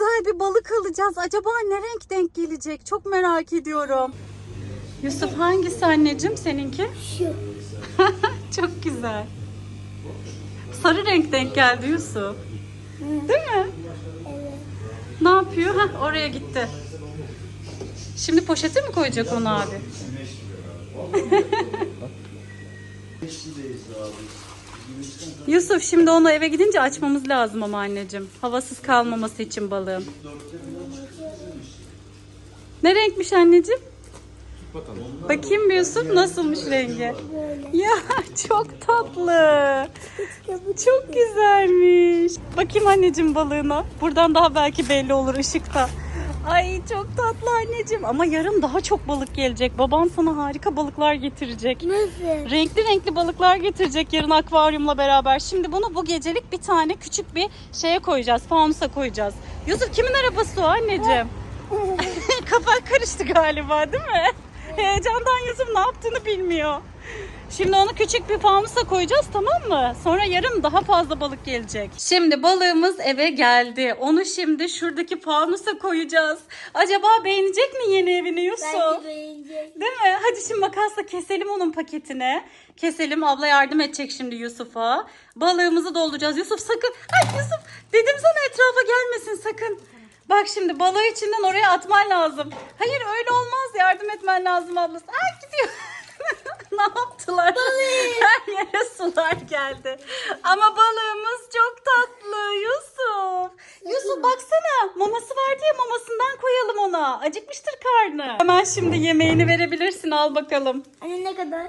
güzel bir balık alacağız. Acaba ne renk denk gelecek? Çok merak ediyorum. Yusuf hangisi anneciğim seninki? Şu. Çok güzel. Sarı renk denk geldi Yusuf. Değil mi? Evet. Ne yapıyor? Hah oraya gitti. Şimdi poşete mi koyacak onu abi? Yusuf şimdi onu eve gidince açmamız lazım ama anneciğim. Havasız kalmaması için balığın. Ne renkmiş anneciğim? Bakayım Yusuf nasılmış rengi? Ya çok tatlı. Çok güzelmiş. Bakayım anneciğim balığına. Buradan daha belki belli olur ışıkta. Ay çok tatlı anneciğim. Ama yarın daha çok balık gelecek. Baban sana harika balıklar getirecek. Nasıl? Renkli renkli balıklar getirecek yarın akvaryumla beraber. Şimdi bunu bu gecelik bir tane küçük bir şeye koyacağız. Fanusa koyacağız. Yusuf kimin arabası o anneciğim? Kafan karıştı galiba değil mi? Heyecandan Yusuf ne yaptığını bilmiyor. Şimdi onu küçük bir fanusa koyacağız tamam mı? Sonra yarın daha fazla balık gelecek. Şimdi balığımız eve geldi. Onu şimdi şuradaki fanusa koyacağız. Acaba beğenecek mi yeni evini Yusuf? Belki beğenecek. Değil mi? Hadi şimdi makasla keselim onun paketini. Keselim. Abla yardım edecek şimdi Yusuf'a. Balığımızı dolduracağız. Yusuf sakın. Ay Yusuf dedim sana etrafa gelmesin sakın. Bak şimdi balığı içinden oraya atman lazım. Hayır öyle olmaz. Yardım etmen lazım ablası. Ay gidiyor. ne yaptılar? Her yere sular geldi. Ama balığımız çok tatlı Yusuf. Yusuf baksana maması vardı ya mamasından koyalım ona. Acıkmıştır karnı. Hemen şimdi yemeğini verebilirsin al bakalım. Anne ne kadar?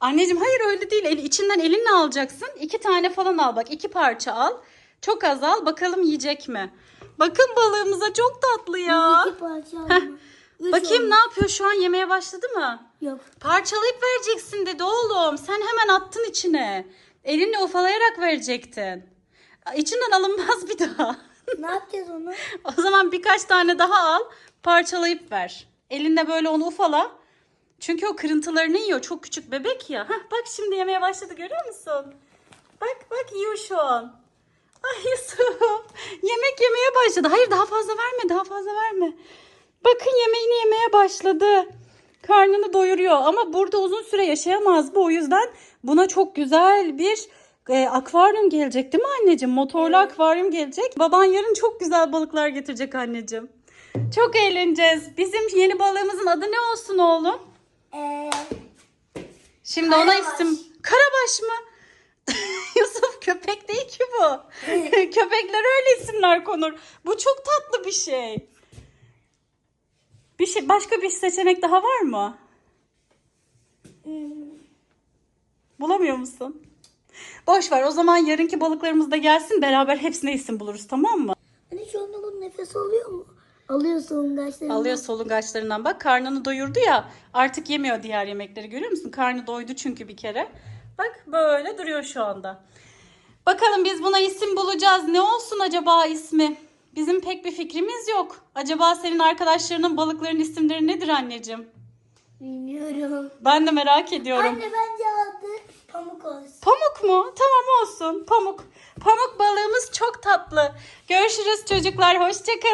Anneciğim hayır öyle değil. El, içinden elinle alacaksın. İki tane falan al bak. iki parça al. Çok az al. Bakalım yiyecek mi? Bakın balığımıza çok tatlı ya. İki parça. Üç Bakayım ne yapıyor şu an yemeye başladı mı? Yok. Parçalayıp vereceksin dedi oğlum. Sen hemen attın içine. Elinle ufalayarak verecektin. İçinden alınmaz bir daha. ne yapacağız onu? o zaman birkaç tane daha al. Parçalayıp ver. Elinde böyle onu ufala. Çünkü o kırıntılarını yiyor. Çok küçük bebek ya. Hah, bak şimdi yemeye başladı görüyor musun? Bak bak yiyor şu an. Ay Yusuf. Yemek yemeye başladı. Hayır daha fazla verme daha fazla verme. Bakın yemeğini yemeye başladı. Karnını doyuruyor ama burada uzun süre yaşayamaz bu. O yüzden buna çok güzel bir e, akvaryum gelecek değil mi anneciğim? Motorlu akvaryum gelecek. Baban yarın çok güzel balıklar getirecek anneciğim. Çok eğleneceğiz. Bizim yeni balığımızın adı ne olsun oğlum? Ee, Şimdi ona Karabaş. isim... Karabaş mı? Yusuf köpek değil ki bu. Köpekler öyle isimler konur. Bu çok tatlı bir şey. Bir şey başka bir seçenek daha var mı? hmm, Bulamıyor musun? Boş ver. O zaman yarınki balıklarımız da gelsin. Beraber hepsine isim buluruz tamam mı? Hani şu anda bu nefes alıyor mu? Alıyor solungaçlarını. Alıyor solungaçlarından. Bak karnını doyurdu ya. Artık yemiyor diğer yemekleri. Görüyor musun? Karnı doydu çünkü bir kere. Bak böyle duruyor şu anda. Bakalım biz buna isim bulacağız. Ne olsun acaba ismi? Bizim pek bir fikrimiz yok. Acaba senin arkadaşlarının balıkların isimleri nedir anneciğim? Bilmiyorum. Ben de merak ediyorum. Anne bence adı pamuk olsun. Pamuk mu? Tamam olsun. Pamuk. Pamuk balığımız çok tatlı. Görüşürüz çocuklar. Hoşçakalın.